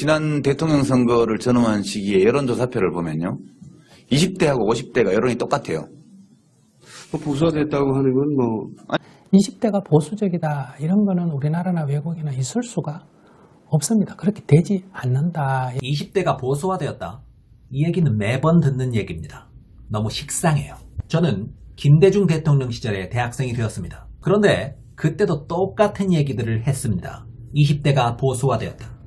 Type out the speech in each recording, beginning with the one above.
지난 대통령 선거를 전후한 시기에 여론조사표를 보면요. 20대하고 50대가 여론이 똑같아요. 뭐 보수화됐다고 하는 건 뭐 20대가 보수적이다 이런 거는 우리나라나 외국에는 있을 수가 없습니다. 그렇게 되지 않는다. 20대가 보수화되었다. 이 얘기는 매번 듣는 얘기입니다. 너무 식상해요. 저는 김대중 대통령 시절에 대학생이 되었습니다. 그런데 그때도 똑같은 얘기들을 했습니다. 20대가 보수화되었다.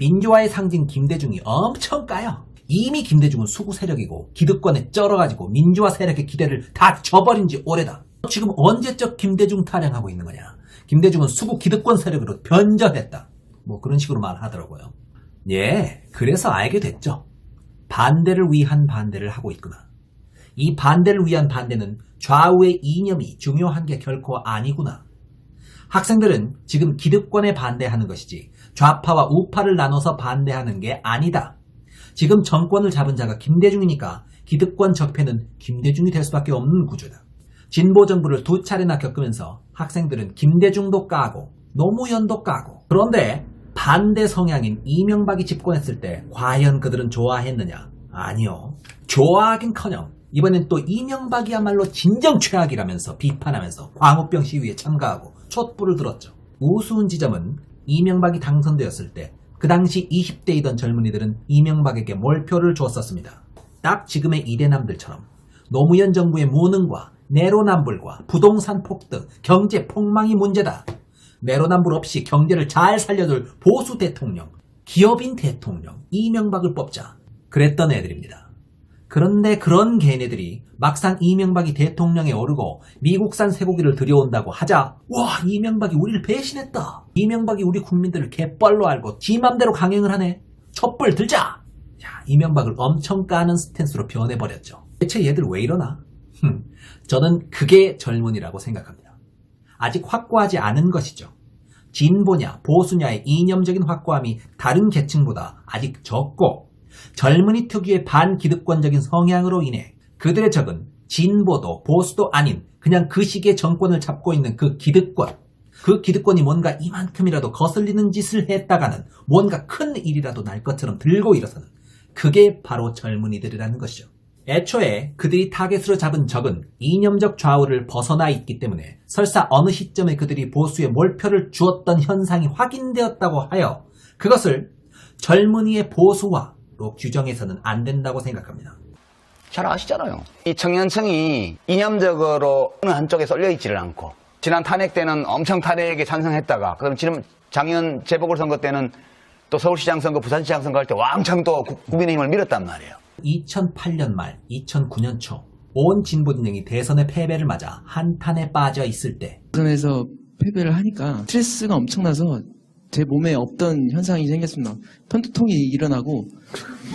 민주화의 상징 김대중이 엄청 까요. 이미 김대중은 수구 세력이고 기득권에 쩔어가지고 민주화 세력의 기대를 다 저버린 지 오래다. 지금 언제적 김대중 타령하고 있는 거냐. 김대중은 수구 기득권 세력으로 변절했다. 뭐 그런 식으로 말하더라고요. 예, 그래서 알게 됐죠. 반대를 위한 반대를 하고 있구나. 이 반대를 위한 반대는 좌우의 이념이 중요한 게 결코 아니구나. 학생들은 지금 기득권에 반대하는 것이지 좌파와 우파를 나눠서 반대하는 게 아니다. 지금 정권을 잡은 자가 김대중이니까 기득권 적폐는 김대중이 될 수밖에 없는 구조다. 진보 정부를 두 차례나 겪으면서 학생들은 김대중도 까고 노무현도 까고 그런데 반대 성향인 이명박이 집권했을 때 과연 그들은 좋아했느냐? 아니요. 좋아하긴커녕 이번엔 또 이명박이야말로 진정 최악이라면서 비판하면서 광우병 시위에 참가하고 촛불을 들었죠. 우스운 지점은 이명박이 당선되었을 때 그 당시 20대이던 젊은이들은 이명박에게 몰표를 줬었습니다. 딱 지금의 이대남들처럼 노무현 정부의 무능과 내로남불과 부동산 폭등, 경제 폭망이 문제다. 내로남불 없이 경제를 잘 살려줄 보수 대통령, 기업인 대통령, 이명박을 뽑자. 그랬던 애들입니다. 그런데 그런 걔네들이 막상 이명박이 대통령에 오르고 미국산 쇠고기를 들여온다고 하자 와 이명박이 우리를 배신했다. 이명박이 우리 국민들을 개뻘로 알고 지 맘대로 강행을 하네. 촛불 들자. 야 이명박을 엄청 까는 스탠스로 변해버렸죠. 대체 얘들 왜 이러나? 흠, 저는 그게 젊은이라고 생각합니다. 아직 확고하지 않은 것이죠. 진보냐 보수냐의 이념적인 확고함이 다른 계층보다 아직 적고 젊은이 특유의 반기득권적인 성향으로 인해 그들의 적은 진보도 보수도 아닌 그냥 그 시기에 정권을 잡고 있는 그 기득권 그 기득권이 뭔가 이만큼이라도 거슬리는 짓을 했다가는 뭔가 큰 일이라도 날 것처럼 들고 일어서는 그게 바로 젊은이들이라는 것이죠. 애초에 그들이 타겟으로 잡은 적은 이념적 좌우를 벗어나 있기 때문에 설사 어느 시점에 그들이 보수에 몰표를 주었던 현상이 확인되었다고 하여 그것을 젊은이의 보수 화로 규정해서는 안 된다고 생각합니다. 잘 아시잖아요. 이 청년층이 이념적으로 어느 한쪽에 쏠려 있지를 않고 지난 탄핵 때는 엄청 탄핵에 찬성했다가 그럼 지금 작년 재보궐선거 때는 또 서울시장 선거, 부산시장 선거 할 때 왕창 또 국- 국민의힘을 밀었단 말이에요. 2008년 말, 2009년 초, 온 진보 진영이 대선의 패배를 맞아 한탄에 빠져 있을 때, 대선에서 패배를 하니까 스트레스가 엄청나서 제 몸에 없던 현상이 생겼습니다. 편두통이 일어나고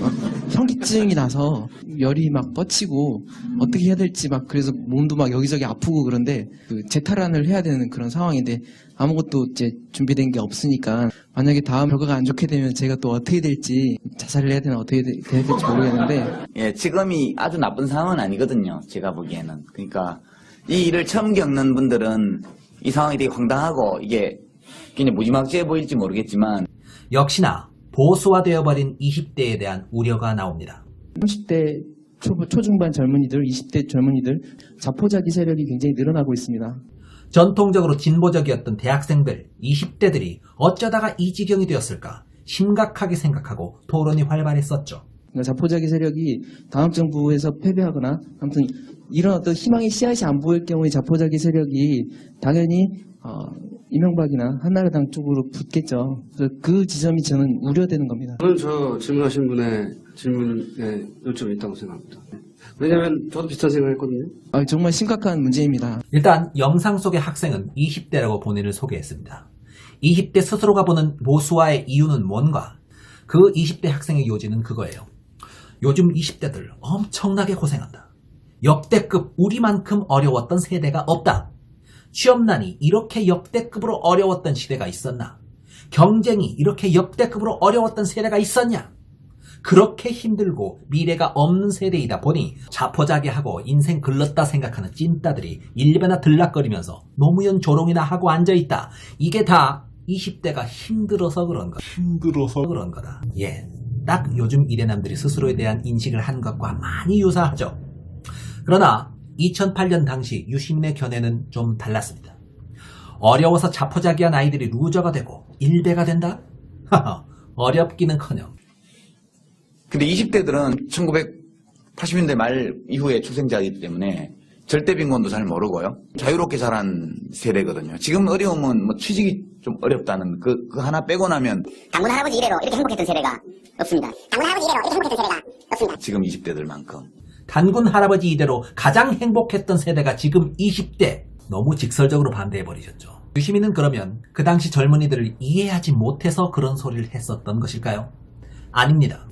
막 현기증이 나서 열이 막 뻗치고 어떻게 해야 될지 막 그래서 몸도 막 여기저기 아프고 그런데 그 재탈환을 해야 되는 그런 상황인데 아무것도 이제 준비된 게 없으니까 만약에 다음 결과가 안 좋게 되면 제가 또 어떻게 될지 자살을 해야 되나 어떻게 돼- 해야 될지 모르겠는데 예, 지금이 아주 나쁜 상황은 아니거든요. 제가 보기에는. 그러니까 이 일을 처음 겪는 분들은 이 상황이 되게 황당하고 이게 굉장히 무지막지해 보일지 모르겠지만 역시나 보수화되어버린 20대에 대한 우려가 나옵니다. 30대 초, 초중반 젊은이들, 20대 젊은이들 자포자기 세력이 굉장히 늘어나고 있습니다. 전통적으로 진보적이었던 대학생들, 20대들이 어쩌다가 이 지경이 되었을까 심각하게 생각하고 토론이 활발했었죠. 그러니까 자포자기 세력이 다음 정부에서 패배하거나 아무튼 이런 어떤 희망의 씨앗이 안 보일 경우에 자포자기 세력이 당연히 어, 이명박이나 한나라당 쪽으로 붙겠죠. 그래서 그 지점이 저는 우려되는 겁니다. 저는 저 질문하신 분의 질문에 요점이 있다고 생각합니다. 왜냐하면 저도 비슷한 생각을 했거든요. 아, 정말 심각한 문제입니다. 일단 영상 속의 학생은 20대라고 본인을 소개했습니다. 20대 스스로가 보는 보수화의 이유는 뭔가? 그 20대 학생의 요지는 그거예요. 요즘 20대들 엄청나게 고생한다. 역대급 우리만큼 어려웠던 세대가 없다. 취업난이 이렇게 역대급으로 어려웠던 시대가 있었나? 경쟁이 이렇게 역대급으로 어려웠던 세대가 있었냐? 그렇게 힘들고 미래가 없는 세대이다 보니 자포자기하고 인생 글렀다 생각하는 찐따들이 일배나 들락거리면서 노무현 조롱이나 하고 앉아있다. 이게 다 20대가 힘들어서 그런 거. 힘들어서 그런 거다. 예. 딱 요즘 이대남들이 스스로에 대한 인식을 한 것과 많이 유사하죠. 그러나 2008년 당시 유시민의 견해는 좀 달랐습니다. 어려워서 자포자기한 아이들이 루저가 되고 일배가 된다? 하하, 어렵기는커녕 근데 20대들은 1980년대 말 이후에 출생자이기 때문에 절대 빈곤도 잘 모르고요. 자유롭게 자란 세대거든요. 지금 어려움은 뭐 취직이 좀 어렵다는 그, 그 하나 빼고 나면 당군 할아버지 이래로 이렇게 행복했던 세대가 없습니다. 당군 할아버지 이래로 이렇게 행복했던 세대가 없습니다. 지금 20대들만큼. 단군 할아버지 이대로 가장 행복했던 세대가 지금 20대 너무 직설적으로 반대해 버리셨죠. 유시민은 그러면 그 당시 젊은이들을 이해하지 못해서 그런 소리를 했었던 것일까요? 아닙니다.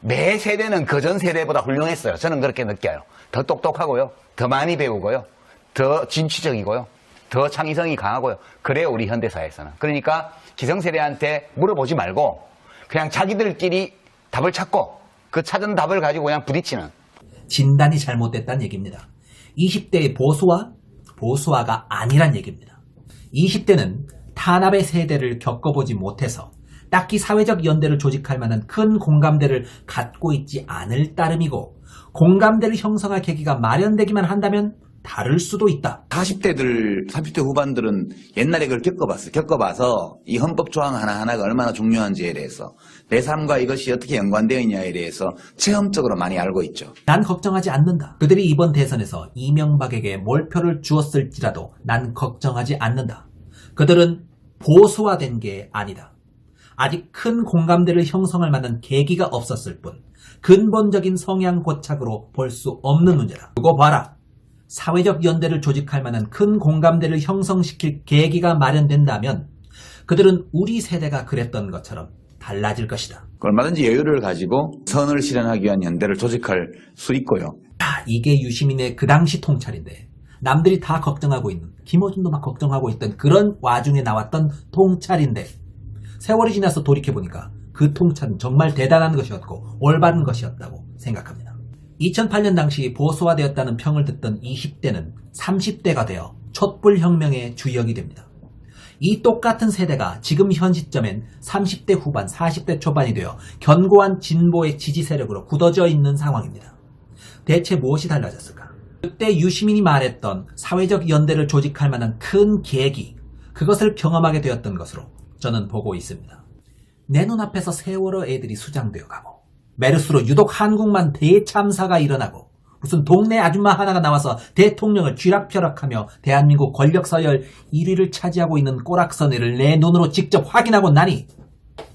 매 세대는 그 전 세대보다 훌륭했어요. 저는 그렇게 느껴요. 더 똑똑하고요. 더 많이 배우고요. 더 진취적이고요. 더 창의성이 강하고요. 그래요, 우리 현대사에서는. 그러니까 기성세대한테 물어보지 말고 그냥 자기들끼리 답을 찾고 그 찾은 답을 가지고 그냥 부딪히는 진단이 잘못됐다는 얘기입니다. 20대의 보수화, 보수화가 아니란 얘기입니다. 20대는 탄압의 세대를 겪어보지 못해서 딱히 사회적 연대를 조직할 만한 큰 공감대를 갖고 있지 않을 따름이고 공감대를 형성할 계기가 마련되기만 한다면 다를 수도 있다. 40대들, 30대 후반들은 옛날에 그걸 겪어봤어요. 겪어봐서 이 헌법 조항 하나하나가 얼마나 중요한지에 대해서 내 삶과 이것이 어떻게 연관되어 있냐에 대해서 체험적으로 많이 알고 있죠. 난 걱정하지 않는다. 그들이 이번 대선에서 이명박에게 몰표를 주었을지라도 난 걱정하지 않는다. 그들은 보수화된 게 아니다. 아직 큰 공감대를 형성할 만한 계기가 없었을 뿐 근본적인 성향 고착으로 볼 수 없는 문제다. 두고 봐라. 사회적 연대를 조직할 만한 큰 공감대를 형성시킬 계기가 마련된다면 그들은 우리 세대가 그랬던 것처럼 달라질 것이다. 얼마든지 여유를 가지고 선을 실현하기 위한 연대를 조직할 수 있고요. 아, 이게 유시민의 그 당시 통찰인데 남들이 다 걱정하고 있는 김어준도 막 걱정하고 있던 그런 와중에 나왔던 통찰인데 세월이 지나서 돌이켜보니까 그 통찰은 정말 대단한 것이었고 올바른 것이었다고 생각합니다. 2008년 당시 보수화되었다는 평을 듣던 20대는 30대가 되어 촛불혁명의 주역이 됩니다. 이 똑같은 세대가 지금 현 시점엔 30대 후반, 40대 초반이 되어 견고한 진보의 지지 세력으로 굳어져 있는 상황입니다. 대체 무엇이 달라졌을까? 그때 유시민이 말했던 사회적 연대를 조직할 만한 큰 계기, 그것을 경험하게 되었던 것으로 저는 보고 있습니다. 내 눈앞에서 세월호 애들이 수장되어 가고, 메르스로 유독 한국만 대참사가 일어나고, 무슨 동네 아줌마 하나가 나와서 대통령을 쥐락펴락하며 대한민국 권력 서열 1위를 차지하고 있는 꼬락서니를 내 눈으로 직접 확인하고 나니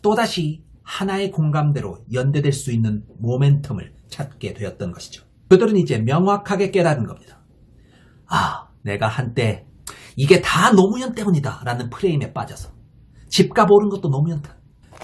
또다시 하나의 공감대로 연대될 수 있는 모멘텀을 찾게 되었던 것이죠. 그들은 이제 명확하게 깨달은 겁니다. 아, 내가 한때 이게 다 노무현 때문이다 라는 프레임에 빠져서 집값 오른 것도 노무현 탓,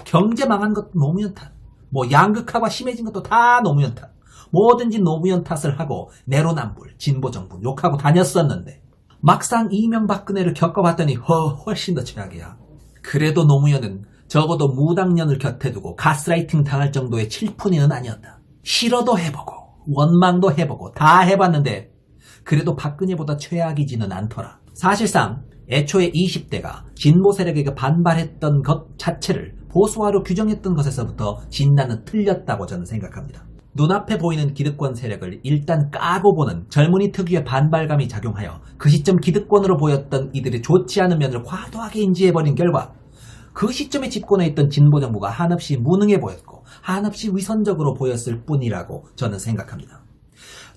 경제 망한 것도 노무현 탓, 뭐 양극화가 심해진 것도 다 노무현 탓, 뭐든지 노무현 탓을 하고 내로남불, 진보정부 욕하고 다녔었는데 막상 이명박근혜를 겪어봤더니 허, 훨씬 더 최악이야. 그래도 노무현은 적어도 무당년을 곁에 두고 가스라이팅 당할 정도의 칠푼이는 아니었다. 싫어도 해보고 원망도 해보고 다 해봤는데 그래도 박근혜보다 최악이지는 않더라. 사실상 애초에 20대가 진보 세력에게 반발했던 것 자체를 보수화로 규정했던 것에서부터 진단은 틀렸다고 저는 생각합니다. 눈앞에 보이는 기득권 세력을 일단 까고 보는 젊은이 특유의 반발감이 작용하여 그 시점 기득권으로 보였던 이들의 좋지 않은 면을 과도하게 인지해버린 결과 그 시점에 집권해 있던 진보 정부가 한없이 무능해 보였고 한없이 위선적으로 보였을 뿐이라고 저는 생각합니다.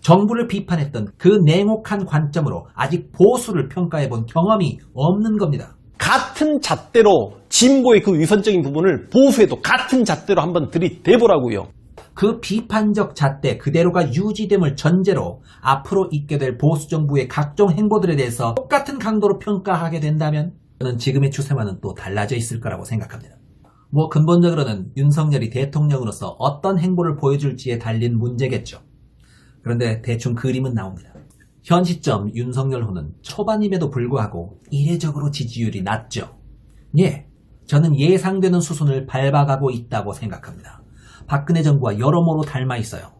정부를 비판했던 그 냉혹한 관점으로 아직 보수를 평가해 본 경험이 없는 겁니다. 같은 잣대로 진보의 그 위선적인 부분을 보수에도 같은 잣대로 한번 들이대보라고요. 그 비판적 잣대 그대로가 유지됨을 전제로 앞으로 있게 될 보수 정부의 각종 행보들에 대해서 똑같은 강도로 평가하게 된다면 저는 지금의 추세와는 또 달라져 있을 거라고 생각합니다. 뭐 근본적으로는 윤석열이 대통령으로서 어떤 행보를 보여줄지에 달린 문제겠죠. 그런데 대충 그림은 나옵니다. 현 시점 윤석열호는 초반임에도 불구하고 이례적으로 지지율이 낮죠. 예, 저는 예상되는 수순을 밟아가고 있다고 생각합니다. 박근혜 정부와 여러모로 닮아 있어요.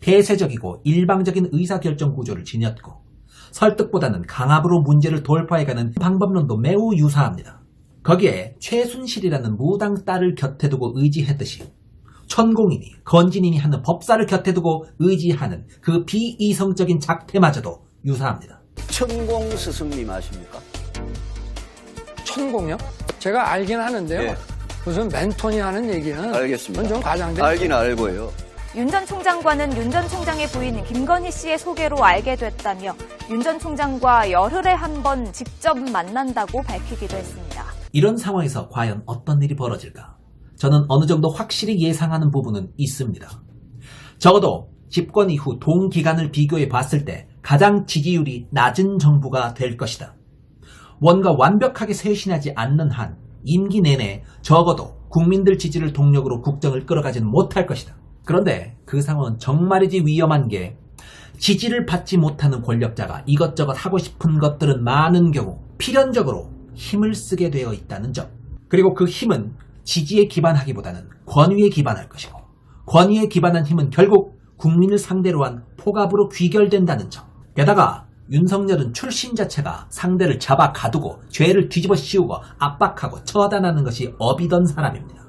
폐쇄적이고 일방적인 의사결정 구조를 지녔고 설득보다는 강압으로 문제를 돌파해가는 방법론도 매우 유사합니다. 거기에 최순실이라는 무당 딸을 곁에 두고 의지했듯이 천공인이 건진인이 하는 법사를 곁에 두고 의지하는 그 비이성적인 작태마저도 유사합니다. 천공 스승님 아십니까? 천공요? 제가 알긴 하는데요. 예. 무슨 멘토니 하는 얘기는 알겠습니다. 좀 과장된 알긴 알고요. 윤 전 총장과는 윤 전 총장의 부인 김건희 씨의 소개로 알게 됐다며 윤 전 총장과 열흘에 한 번 직접 만난다고 밝히기도 했습니다. 이런 상황에서 과연 어떤 일이 벌어질까? 저는 어느 정도 확실히 예상하는 부분은 있습니다. 적어도 집권 이후 동기간을 비교해 봤을 때 가장 지지율이 낮은 정부가 될 것이다. 뭔가 완벽하게 쇄신하지 않는 한 임기 내내 적어도 국민들 지지를 동력으로 국정을 끌어가지는 못할 것이다. 그런데 그 상황은 정말이지 위험한 게 지지를 받지 못하는 권력자가 이것저것 하고 싶은 것들은 많은 경우 필연적으로 힘을 쓰게 되어 있다는 점. 그리고 그 힘은 지지에 기반하기보다는 권위에 기반할 것이고 권위에 기반한 힘은 결국 국민을 상대로 한 포갑으로 귀결된다는 점. 게다가 윤석열은 출신 자체가 상대를 잡아 가두고 죄를 뒤집어 씌우고 압박하고 처단하는 것이 업이던 사람입니다.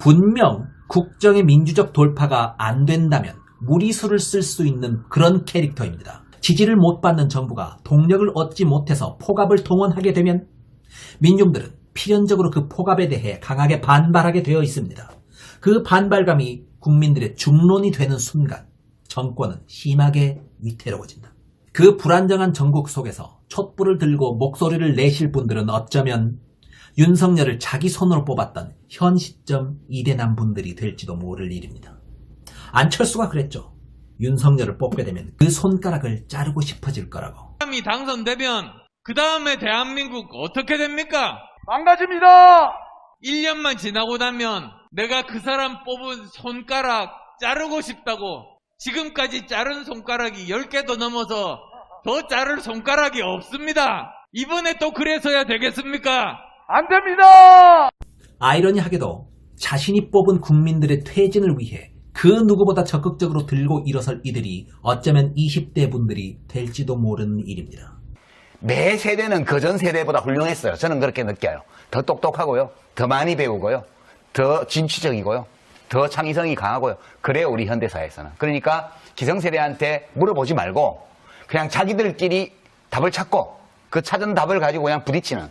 분명 국정의 민주적 돌파가 안 된다면 무리수를 쓸 수 있는 그런 캐릭터입니다. 지지를 못 받는 정부가 동력을 얻지 못해서 포갑을 동원하게 되면 민중들은 필연적으로 그 포갑에 대해 강하게 반발하게 되어 있습니다. 그 반발감이 국민들의 중론이 되는 순간 정권은 심하게 위태로워진다. 그 불안정한 전국 속에서 촛불을 들고 목소리를 내실 분들은 어쩌면 윤석열을 자기 손으로 뽑았던 현 시점 이대남 분들이 될지도 모를 일입니다. 안철수가 그랬죠. 윤석열을 뽑게 되면 그 손가락을 자르고 싶어질 거라고. 사람이 당선되면 그 다음에 대한민국 어떻게 됩니까? 망가집니다. 1년만 지나고 나면 내가 그 사람 뽑은 손가락 자르고 싶다고 지금까지 자른 손가락이 10개도 넘어서 더 자를 손가락이 없습니다. 이번에 또 그래서야 되겠습니까? 안 됩니다. 아이러니하게도 자신이 뽑은 국민들의 퇴진을 위해 그 누구보다 적극적으로 들고 일어설 이들이 어쩌면 20대 분들이 될지도 모르는 일입니다. 매 세대는 그 전 세대보다 훌륭했어요. 저는 그렇게 느껴요. 더 똑똑하고요. 더 많이 배우고요. 더 진취적이고요. 더 창의성이 강하고요. 그래요, 우리 현대사에서는. 그러니까 기성세대한테 물어보지 말고 그냥 자기들끼리 답을 찾고 그 찾은 답을 가지고 그냥 부딪히는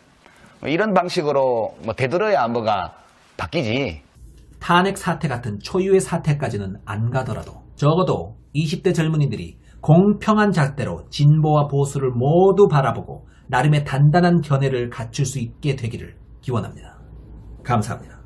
뭐 이런 방식으로 뭐 되들어야 뭐가 바뀌지. 탄핵 사태 같은 초유의 사태까지는 안 가더라도 적어도 20대 젊은이들이 공평한 잣대로 진보와 보수를 모두 바라보고 나름의 단단한 견해를 갖출 수 있게 되기를 기원합니다. 감사합니다.